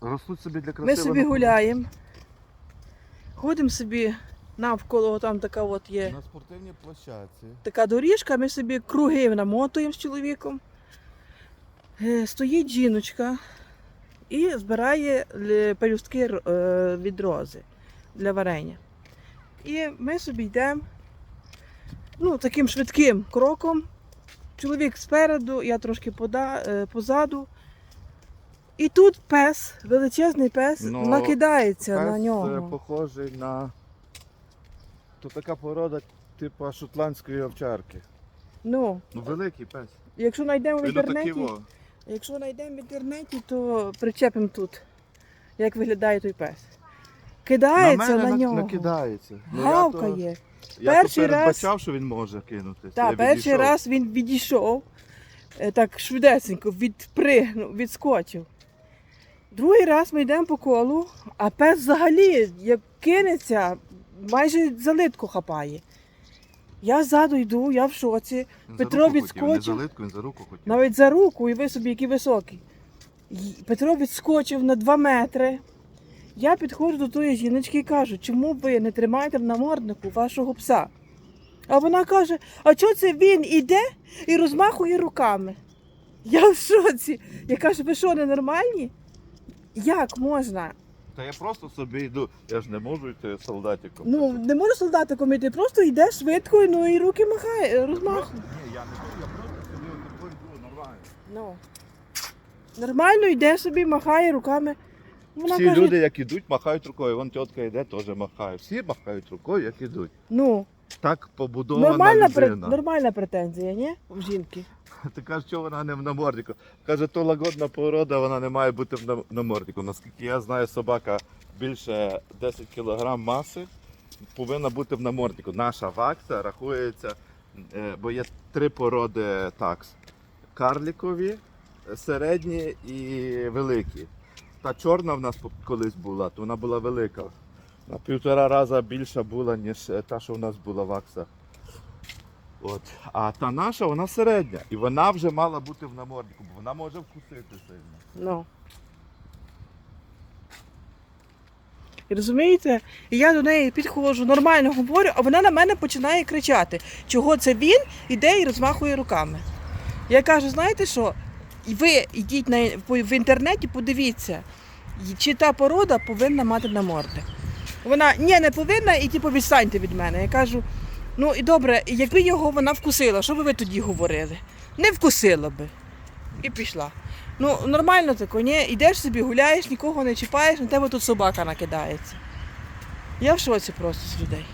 Ростуть собі для Ми красивого. собі гуляємо. Ходимо собі навколо, там така от є На спортивній площадці. така доріжка, ми собі круги намотуємо з чоловіком. Е, Стоїть жіночка і збирає л- пелюстки р- е, від рози для варення. І ми собі йдемо ну, таким швидким кроком. Чоловік спереду, я трошки пода, е, позаду. І тут пес, величезний пес, Ну, накидається Пес на е, нього. похожий на. То така порода, типу шотландської овчарки. Ну, Ну, великий пес. якщо знайдемо в Він отакий інтернеті. во. Якщо знайдемо в інтернеті, то причепимо тут, як виглядає той пес. Кидається на, мене нього. накидається. Ну, я то- Гавкає. Я Перший то раз- передбачав, що він може кинутися. Так, перший відійшов. раз він відійшов, е, так швидесенько, відпригнув, відскочив. Другий раз ми йдемо по колу, а пес взагалі як кинеться, майже за литку хапає. Я ззаду йду, я в шоці. Петро відскочив. Навіть за руку, і ви собі який високий. Петро відскочив на 2 метри. Я підходжу до тої жіночки і кажу, чому ви не тримаєте в наморднику вашого пса? А вона каже: а чого це він іде і розмахує руками? Я в шоці. Я кажу, ви що, ненормальні? Як можна? Та я просто собі йду. Я ж не можу йти солдатиком. Ну, не може солдатиком йти, просто йде швидко, ну і руки махає, розмахує. Ні, я не йду, я просто собі отако йду, нормально. Ну. Нормально йде собі, махає руками. Вона Всі каже, люди, як ідуть, махають рукою. Вон тітка йде, теж махає. Всі махають рукою, як ідуть. ну, Так побудована нормальна, пре- людина. нормальна претензія, ні? В жінки. Ти кажеш, що вона не в наморднику. Каже, то лагодна порода, вона не має бути в нам- наморднику. Наскільки я знаю, собака більше 10 кг маси повинна бути в наморднику. Наша вакса рахується, е, бо є три породи такс: карлікові, середні і великі. Та чорна в нас колись була, то вона була велика. На півтора рази більша була, ніж е, та, що в нас була вакса. От. А та наша, вона середня. І вона вже мала бути в наморднику, бо вона може вкусити сильно. Ну. І розумієте? І я до неї підходжу, нормально говорю, а вона на мене починає кричати, чого це він іде і розмахує руками. Я кажу, знаєте що? Ви йдіть на, в інтернеті, подивіться, чи та порода повинна мати намордник. Вона ні, не повинна, і типу відстаньте від мене. Я кажу, ну і добре, якби його вона вкусила, що би ви тоді говорили? Не вкусила би. І пішла. Ну, нормально тако, ні? Йдеш собі, гуляєш, нікого не чіпаєш, на тебе тут собака накидається. Я в шоці просто з людей.